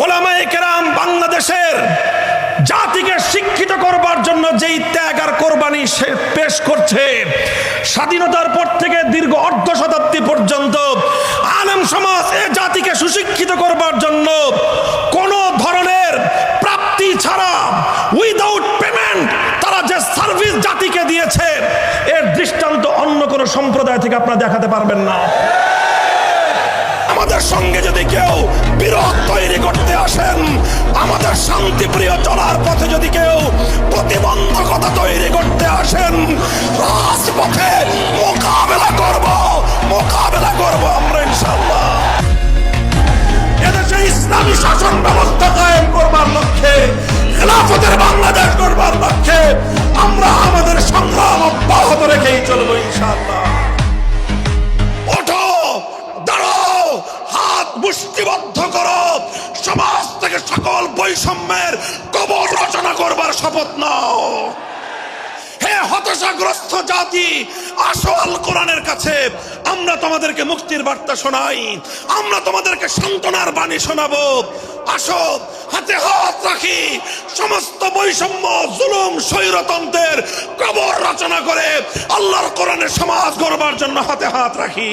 ওলামায়ে কেরাম বাংলাদেশের জাতিকে শিক্ষিত করবার জন্য যেই ত্যাগ আর কোরবানি সে পেশ করছে, স্বাধীনতার পর থেকে দীর্ঘ অর্ধ শতাব্দী পর্যন্ত আলেম সমাজ এ জাতিকে সুশিক্ষিত করবার জন্য কোনো ধরনের প্রাপ্তি ছাড়া উইদাউট পেমেন্ট তারা যে সার্ভিস জাতিকে দিয়েছে, এর দৃষ্টান্ত অন্য কোনো সম্প্রদায় থেকে আপনারা দেখাতে পারবেন না। আমাদের সঙ্গে যদি কেউ বিরোধ তৈরি করতে আসেন, আমাদের শান্তিপ্রিয় চলার পথে যদি কেউ প্রতিবন্ধকতা তৈরি করতে আসেন, রাজপথে মোকাবেলা করব মোকাবেলা করব আমরা ইনশাল্লাহ এদেশে ইসলামী শাসন ব্যবস্থা কায়েম করবার লক্ষ্যে, খেলাফতের বাংলাদেশ করবার লক্ষ্যে আমরা আমাদের সংগ্রাম অব্যাহত রেখেই চলবো ইনশাআল্লাহ। মুষ্টিবদ্ধ করো। সমাজ থেকে সকল বৈষম্যের কবর রচনা করবার শপথ নাও। হে হতাশাগ্রস্ত জাতি, আসো আল কোরআনের কাছে। আমরা তোমাদেরকে মুক্তির বার্তা শোনাই। আমরা তোমাদেরকে সান্ত্বনার বাণী শোনাবো। আসো, হাতে হাত রাখি। সমস্ত বৈষম্য, জুলুম, স্বৈরতন্ত্রের কবর রচনা করে আল্লাহর কোরআনের সমাজ গড়বার জন্য হাতে হাত রাখি।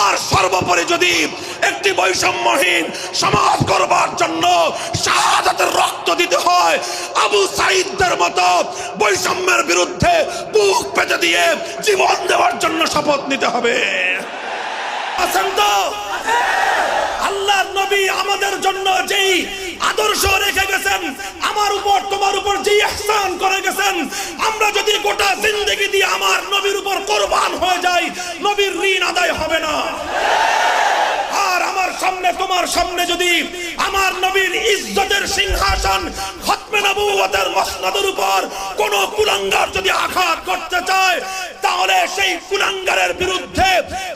আর সর্বোপরি যদি একটি বৈষম্যহীন সমাজ করবার জন্য শাহাদাতের রক্ত দিতে হয়, আবু সাইদদের মতো বৈষম্যের বিরুদ্ধে বুক পেতে দিয়ে জীবন দেওয়ার জন্য শপথ নিতে হবে। আছেন তো? আল্লাহর নবী আমাদের জন্য যেই আদর্শ গেছেন, আমার উপর তোমার উপর যে ইহসান করে গেছেন, আমরা যদি গোটা জিন্দগি দিয়ে আমার নবীর উপর কোরবান হয়ে যাই, নবীর ঋণ আদায় হবে না।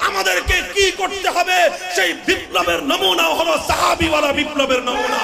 আমাদেরকে কি করতে হবে? সেই বিপ্লবের নমুনা হলো সাহাবিওয়ালা বিপ্লবের নমুনা।